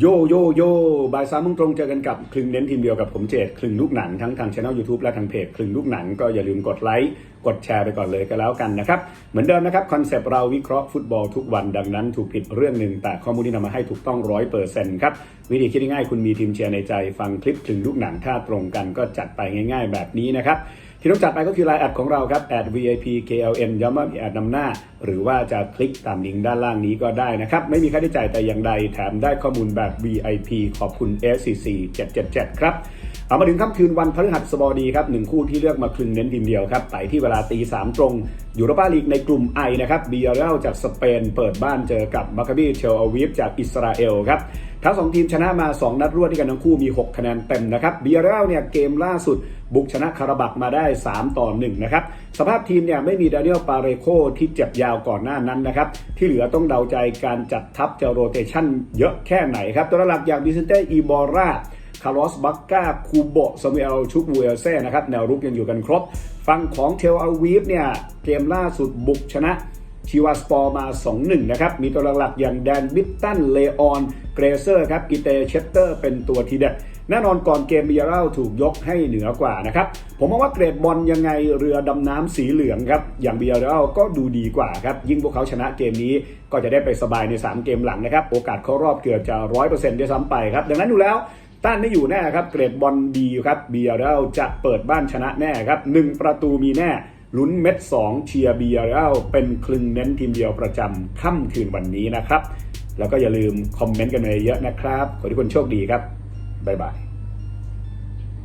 โยโยโยบ่ายสามโมงตรงเจอกันกับคลึงเน้นทีมเดียวกับผมเจดคลึงลูกหนังทั้งทางช่อง YouTube และทางเพจคลึงลูกหนังก็อย่าลืมกดไลค์กดแชร์ไปก่อนเลยก็แล้วกันนะครับ เหมือนเดิมนะครับคอนเซปต์เราวิเคราะห์ฟุตบอลทุกวันดังนั้นถูกผิดเรื่องหนึ่งแต่ข้อมูลที่นำมาให้ถูกต้องร้อยเปอร์เซ็นต์ครับ วิธีคิดง่ายๆคุณมีทีมเชียร์ในใจฟังคลิปคลึงลูกหนังถ้าตรงกันก็จัดไปง่าย ๆ แบบนี้นะครับ ที่ต้องจัดไปก็คือไลน์แอดของเราครับแอด VIP KLN ย้ำว่ามีแอดนำหน้า หรือว่าจะคลิกตามลิงก์ด้านล่างนี้ก็ได้นะครับ ไม่มีค่าใช้จ่ายแต่อย่างใดแถมได้ข้อมูลแบบ VIP ขอบคุณ SCC 777 ครับ เอามาถึงค่ำคืนวันพฤหัสบดีครับหนึ่งคู่ที่เลือกมาคลึงเน้นทีมเดียวครับไปที่เวลาตีสามตรงยูโรปาลีกในกลุ่มไอนะครับบีอาร์จากสเปนเปิดบ้านเจอกับมาคาบีเชลอาวีฟจากอิสราเอลครับทั้งสองทีมชนะมา 2 นัดรวดที่กันทั้งคู่มี 6 คะแนนเต็มนะครับเบียร์เนี่ยเกมล่าสุดบุกชนะคาราบักมาได้ 3 ต่อ 1 นะครับ สภาพทีมเนี่ยไม่มีดานิเอลปาเรโคที่เจ็บยาวก่อนหน้านั้นนะครับ ที่เหลือต้องเดาใจการจัดทัพจะโรเตชันเยอะแค่ไหนครับ ตัวหลักอย่างดิซิเต้อีบอร่า คาร์ลอส บักกาคูโบซามูเอล ชุกเวลเซ่นะครับ แนวรุกยังอยู่กันครบ ฝั่งของเทลอาวีฟเนี่ย เกมล่าสุดบุกชนะชิวาสปอร์มา 2-1 นะครับ มีตัวหลักๆอย่างแดนบิตตัน เลออน เกรเซอร์ครับกิเตเชสเตอร์ เป็นตัวทีเด็ด แน่นอนก่อนเกมเบียร์ถูกยกให้เหนือกว่านะครับ ผมมองว่าเกรดบอลยังไงเรือดำน้ำสีเหลืองครับ อย่างเบียร์ก็ดูดีกว่าครับ ยิ่งพวกเขาชนะเกมนี้ก็จะได้ไปสบายใน 3 เกมหลังนะครับ โอกาสเข้ารอบเกือบจะ 100%ด้วยซ้ำไปครับ ดังนั้นดูแล้ว ต้านไม่อยู่แน่ครับ เกรดบอลดีครับเบียร์จะเปิดบ้านชนะแน่ครับหนึ่งประตูมีแน่ลุ้นเม็ด 2 เชียร์เบียร์เป็นคลึงเน้นทีมเดียวประจำค่ำคืนวันนี้นะครับ แล้วก็อย่าลืมคอมเมนต์กันมาเยอะนะครับ ขอทุกคนโชคดีครับ บ๊ายบาย